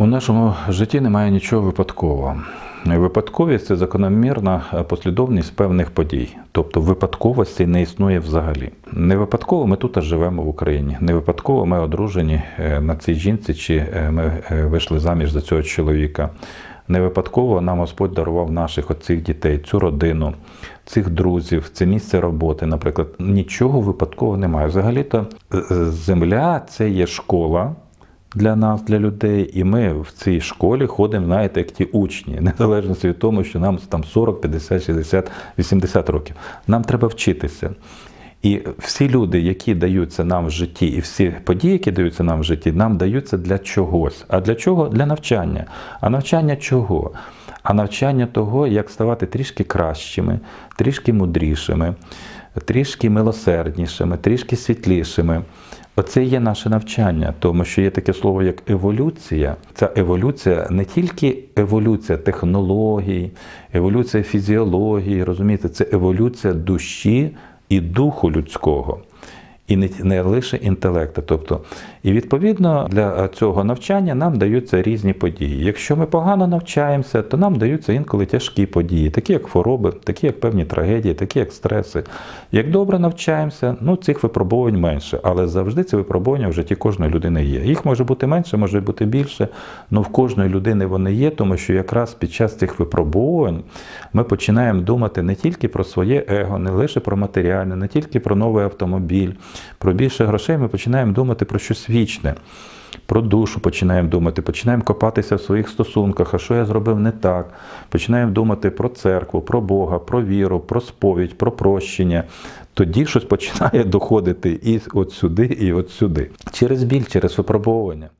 У нашому житті немає нічого випадкового. Випадковість це закономірна послідовність певних подій. Тобто випадковості не існує взагалі. Не випадково ми тут живемо в Україні. Не випадково ми одружені е, на цій жінці, чи е, ми е, вийшли заміж за цього чоловіка. Не випадково нам Господь дарував наших оцих дітей, цю родину, цих друзів, це місце роботи. Наприклад, нічого випадкового немає. Взагалі-то земля це є школа для нас, для людей, і ми в цій школі ходимо, знаєте, як ті учні, незалежно від того, що нам там 40, 50, 60, 80 років. Нам треба вчитися. І всі люди, які даються нам в житті, і всі події, які даються нам в житті, нам даються для чогось. А для чого? Для навчання. А навчання чого? А навчання того, як ставати трішки кращими, трішки мудрішими, трішки милосерднішими, трішки світлішими. Оце є наше навчання, тому що є таке слово як еволюція. Ця еволюція не тільки еволюція технологій, еволюція фізіології, розумієте, це еволюція душі і духу людського. І не, лише інтелекту. Тобто, і відповідно для цього навчання нам даються різні події. Якщо ми погано навчаємося, то нам даються інколи тяжкі події, такі як хвороби, такі як певні трагедії, такі як стреси. Як добре навчаємося, ну цих випробувань менше, але завжди ці випробування в житті кожної людини є. Їх може бути менше, може бути більше, але в кожної людини вони є, тому що якраз під час цих випробувань ми починаємо думати не тільки про своє его, не лише про матеріальне, не тільки про новий автомобіль, про більше грошей. Ми починаємо думати про щось вічне. Про душу починаємо думати, починаємо копатися в своїх стосунках, а що я зробив не так. Починаємо думати про церкву, про Бога, про віру, про сповідь, про прощення. Тоді щось починає доходити і от сюди, і от сюди. Через біль, через випробовування.